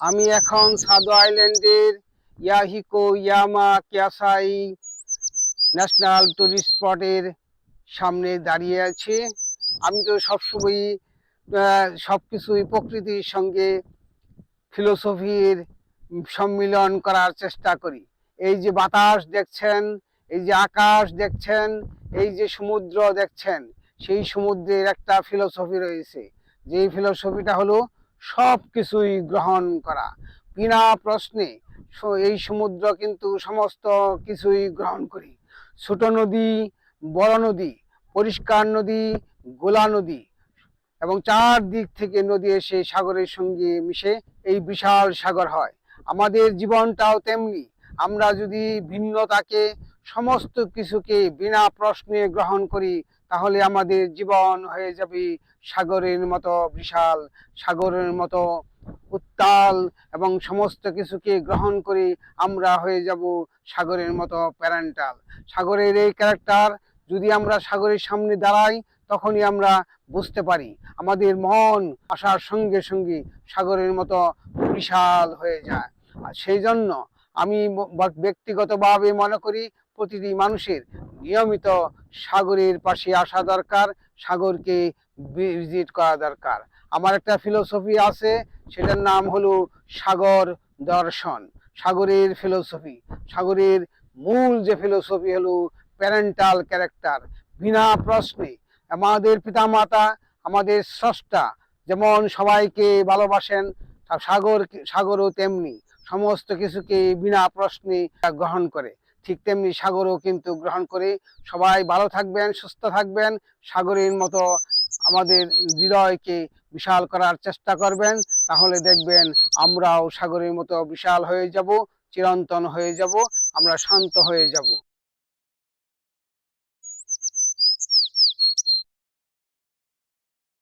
আমি এখন সাদো আইল্যান্ডের ইয়াহিকো ইয়ামা কিয়াসাই ন্যাশনাল টুরিস্ট স্পটের সামনে দাঁড়িয়ে আছি। আমি তো সবসময়ই সব কিছুই প্রকৃতির সঙ্গে ফিলোসফির সম্মিলন করার চেষ্টা করি। এই যে বাতাস দেখছেন, এই যে আকাশ দেখছেন, এই যে সমুদ্র দেখছেন, সেই সমুদ্রের একটা ফিলোসফি রয়েছে। যেই ফিলোসফিটা হলো সব কিছুই গ্রহণ করা। বিনা প্রশ্নে এই সমুদ্র কিন্তু সমস্ত কিছুই গ্রহণ করি। ছোট নদী, বড় নদী, পরিষ্কার নদী, গোলা নদী এবং চার দিক থেকে নদী এসে সাগরের সঙ্গে মিশে এই বিশাল সাগর হয়। আমাদের জীবনটাও তেমনি আমরা যদি ভিন্নতাকে, সমস্ত কিছুকে বিনা প্রশ্নে গ্রহণ করি, তাহলে আমাদের জীবন হয়ে যাবে সাগরের মতো বিশাল, সাগরের মতো উত্তাল এবং সমস্ত কিছুকে গ্রহণ করে আমরা হয়ে যাব সাগরের মতো প্যারেন্টাল। সাগরের এই ক্যারেক্টার যদি আমরা সাগরের সামনে দাঁড়াই, তখনই আমরা বুঝতে পারি আমাদের মন আসার সঙ্গে সঙ্গে সাগরের মতো বিশাল হয়ে যায়। আর সেই জন্য আমি ব্যক্তিগতভাবে মনে করি প্রতিটি মানুষের নিয়মিত সাগরের পাশে আসা দরকার, সাগরকে ভিজিট করা দরকার। আমার একটা ফিলোসফি আছে, সেটার নাম হলো সাগর দর্শন। সাগরের ফিলোসফি সাগরের মূল যে ফিলোসফি হলো প্যারেন্টাল ক্যারেক্টার বিনা প্রশ্নে। আমাদের পিতামাতা, আমাদের স্রষ্টা যেমন সবাইকে ভালোবাসেন সাগর সাগরও তেমনি। সমস্ত কিছুকে বিনা প্রশ্নে গ্রহণ করে। ঠিক তেমনি সাগরও কিন্তু গ্রহণ করে। সবাই ভালো থাকবেন, সুস্থ থাকবেন। সাগরের মতো আমাদের হৃদয়কে বিশাল করার চেষ্টা করবেন। তাহলে দেখবেন আমরাও সাগরের মতো বিশাল হয়ে যাব, চিরন্তন হয়ে যাব, আমরা শান্ত হয়ে যাব।